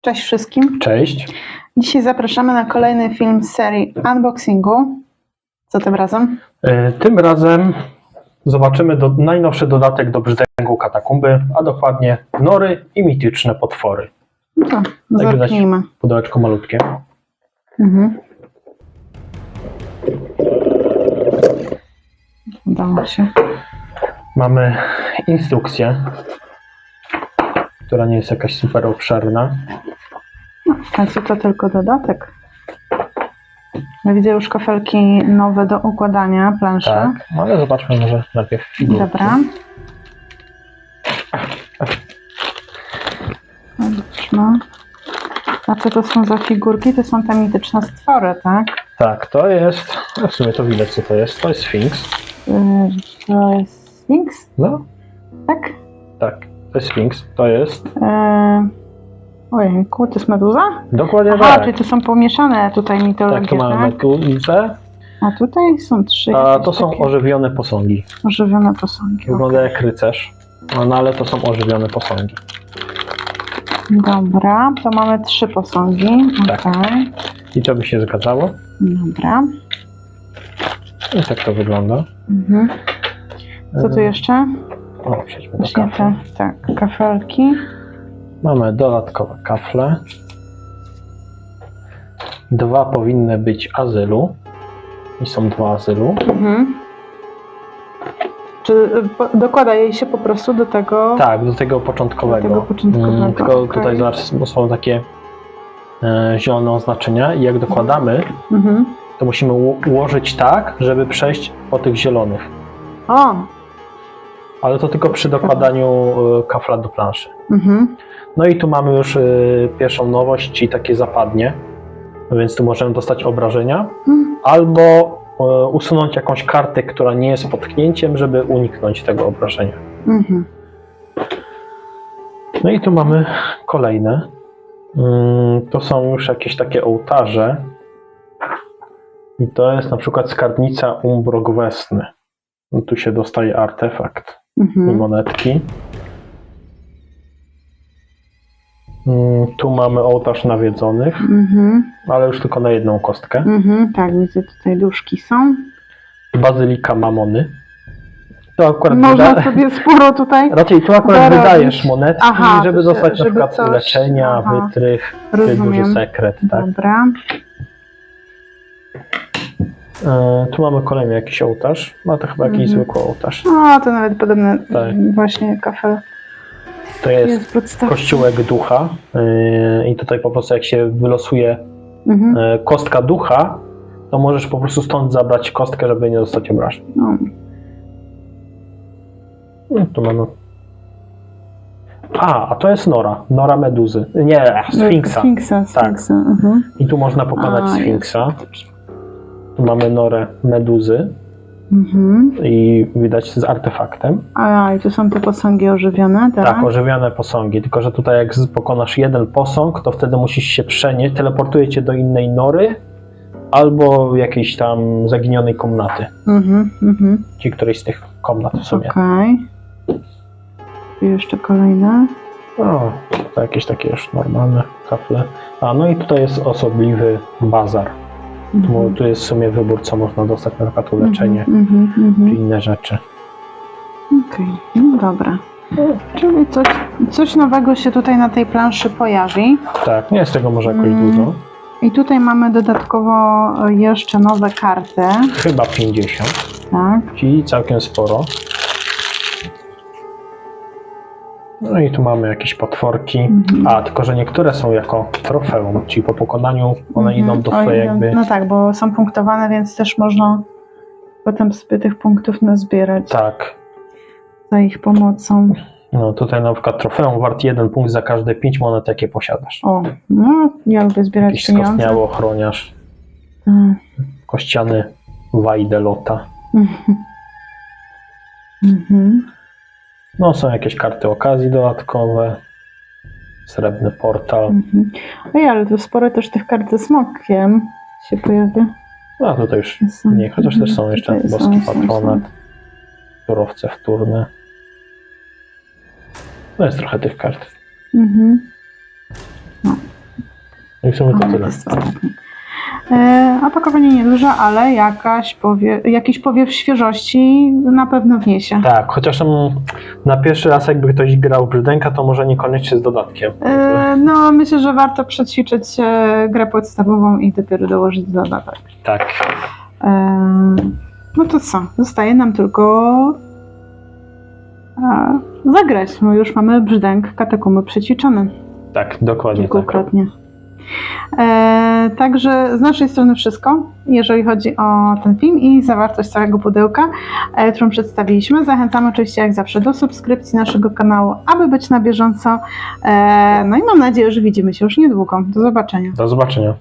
Cześć wszystkim. Cześć. Dzisiaj zapraszamy na kolejny film z serii unboxingu. Co tym razem? E, Tym razem zobaczymy do, najnowszy dodatek do brzdęgu katakumby, a dokładnie nory i mityczne potwory. No widać. zerknijmy. Pudełeczko malutkie. Mhm. Udało się. Mamy instrukcję, która nie jest jakaś super obszerna. A co to tylko dodatek? Ja widzę już kafelki nowe do układania planszy. Tak, no ale zobaczmy może najpierw figurki. Dobra. Zobaczmy. A co to są za figurki? To są te mityczne stwory, tak? Tak, to jest, no w sumie to widać co to jest, to jest Sphinx. Yy, to jest Sphinx, No, Sphinx, to jest Yy... Ojejku, to jest meduza? dokładnie Aha, tak. czyli to są pomieszane tutaj mitologie, Tak, tu mamy tak? metulce, A tutaj są trzy a jakieś to są takie ożywione posągi. ożywione posągi. Wygląda jak rycerz, no, no ale to są ożywione posągi. Dobra, to mamy trzy posągi. Tak. Okej, I to by się zgadzało. dobra. I tak to wygląda. Mhm. Co tu jeszcze? O, przejdźmy do Właśnie kafla. te, tak, kafelki. Mamy dodatkowe kafle. Dwa powinny być azylu. I są dwa azylu. Mhm. Czy y, po, dokłada jej się po prostu do tego? Tak, do tego początkowego. Do tego początkowego, Mm, tylko okej. tutaj zobacz, bo są takie e, zielone oznaczenia i jak dokładamy, Mhm. to musimy ułożyć tak, żeby przejść po tych zielonych. O! Ale to tylko przy dokładaniu e, kafla do planszy. Mhm. No i tu mamy już y, pierwszą nowość, czyli takie zapadnie. No Więc tu możemy dostać obrażenia Mm. albo y, usunąć jakąś kartę, która nie jest potknięciem, żeby uniknąć tego obrażenia. Mhm. No i tu mamy kolejne. Ym, To są już jakieś takie ołtarze. I to jest na przykład skarbnica Umbrogwesny. No tu się dostaje artefakt i Mhm. monetki. Ym, Tu mamy ołtarz nawiedzonych. Mhm. ale już tylko na jedną kostkę. Mhm. Tak, widzę tutaj duszki są. Bazylika Mamony. To akurat Można wyda... sobie sporo tutaj. Raczej tu akurat dorobić. wydajesz monetki, Aha, żeby to dostać na żeby przykład coś- leczenia, aha. wytrych, czy duży Rozumiem. sekret. Tak. Dobra. E, tu mamy kolejny jakiś ołtarz. No to chyba jakiś Mhm. zwykły ołtarz. O, to nawet podobne Tak. właśnie kafel To jest jest kościółek ducha. E, I tutaj po prostu jak się wylosuje Mhm. e, kostka ducha, to możesz po prostu stąd zabrać kostkę, żeby nie dostać obrażeń. No. No, tu mamy. A, a to jest Nora. Nora Meduzy. Nie, Sfinksa. Sfinksa, Sfinksa. Mhm. I tu można pokonać A, Sfinksa. Mamy Norę Meduzy Mhm. i widać z artefaktem. A, i tu są te posągi ożywione, tak? Tak, ożywione posągi. Tylko, że tutaj jak pokonasz jeden posąg, to wtedy musisz się przenieść, teleportuje cię do innej nory albo jakiejś tam zaginionej komnaty. Mhm, mhm. Ci którejś z tych komnat w sumie. Okej. I jeszcze kolejne. O, to jakieś takie już normalne kafle. A no i tutaj jest osobliwy bazar. Bo Mhm. tu jest w sumie wybór, co można dostać, na przykład uleczenie Mhm, mhm, czy mhm. inne rzeczy. Okej, no dobra. Czyli coś, coś nowego się tutaj na tej planszy pojawi. Tak, nie jest tego może jakoś Mm. dużo. I tutaj mamy dodatkowo jeszcze nowe karty. Chyba 50, Tak. czyli całkiem sporo. No i tu mamy jakieś potworki. Mhm. A, tylko że niektóre są jako trofeum, czyli po pokonaniu one Mhm. idą do swojej idą- jakby... No tak, bo są punktowane, więc też można potem sobie tych punktów nazbierać Tak. za ich pomocą. No tutaj na przykład trofeum wart jeden punkt za każde 5 monet, jakie posiadasz. O, no ja lubię zbierać Jakiś pieniądze. skostniały ochroniarz, Tak. kościany Wajdelota. Mhm. No są jakieś karty okazji dodatkowe. Srebrny portal. Mhm. Oj, ale tu sporo też tych kart ze smokiem się pojawia. No tutaj już Są- nie, chociaż też są jeszcze Tutaj są, boski są, są. patronat, surowce wtórne. No jest trochę tych kart. Mhm. No. I w sumie to tyle. Ostatni. E, Opakowanie nieduże, ale jakaś powie, jakiś powiew świeżości na pewno wniesie. Tak, chociaż na pierwszy raz jakby ktoś grał brzdęka, to może niekoniecznie z dodatkiem. E, No, myślę, że warto przećwiczyć e, grę podstawową i dopiero dołożyć dodatek. Tak. No to co? Zostaje nam tylko e, zagrać. No już mamy brzdęk katakumy przećwiczony Tak, dokładnie tak. kilkukrotnie. E, także z naszej strony wszystko, jeżeli chodzi o ten film i zawartość całego pudełka, e, którą przedstawiliśmy. Zachęcamy oczywiście jak zawsze do subskrypcji naszego kanału, aby być na bieżąco. E, no i mam nadzieję, że widzimy się już niedługo. Do zobaczenia. Do zobaczenia.